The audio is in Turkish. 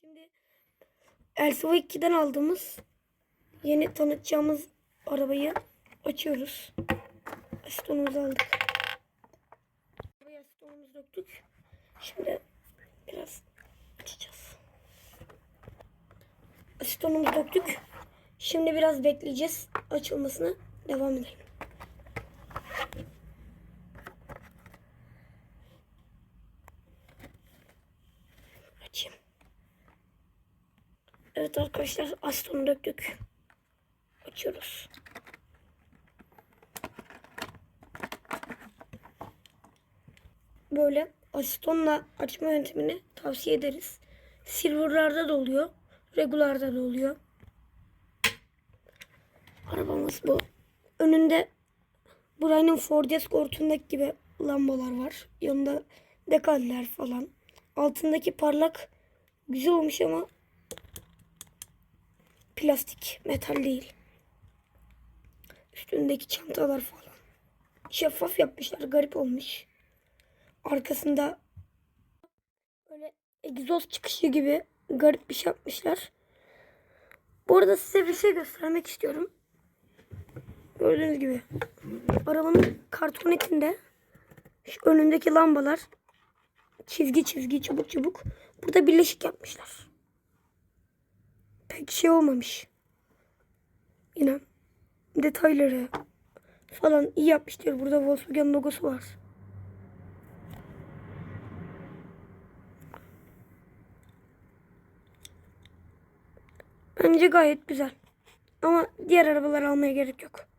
şimdi Elsevo 2'den aldığımız yeni tanıtacağımız arabayı açıyoruz. Asitonumuzu aldık. Buraya asitonumuzu döktük. Şimdi biraz açacağız. Asitonumuzu döktük. Şimdi biraz bekleyeceğiz açılmasını. Devam edelim. Evet arkadaşlar astonu döktük. Açıyoruz. Böyle asitonla açma yöntemini tavsiye ederiz. Silver'larda da oluyor. Regular'da da oluyor. Arabamız bu. Önünde Brian'ın Ford Escort'undaki gibi lambalar var. Yanında dekaller falan. Altındaki parlak güzel olmuş ama plastik, metal değil. Üstündeki çantalar falan. Şeffaf yapmışlar, garip olmuş. Arkasında böyle egzoz çıkışı gibi garip bir şey yapmışlar. Bu arada size bir şey göstermek istiyorum. Gördüğünüz gibi. Arabanın kartonetinde şu önündeki lambalar çizgi çizgi çubuk çubuk. Burada birleşik yapmışlar. Pek şey olmamış. Yine detayları falan iyi yapmışlar. Burada Volkswagen logosu var. Bence gayet güzel. Ama diğer arabaları almaya gerek yok.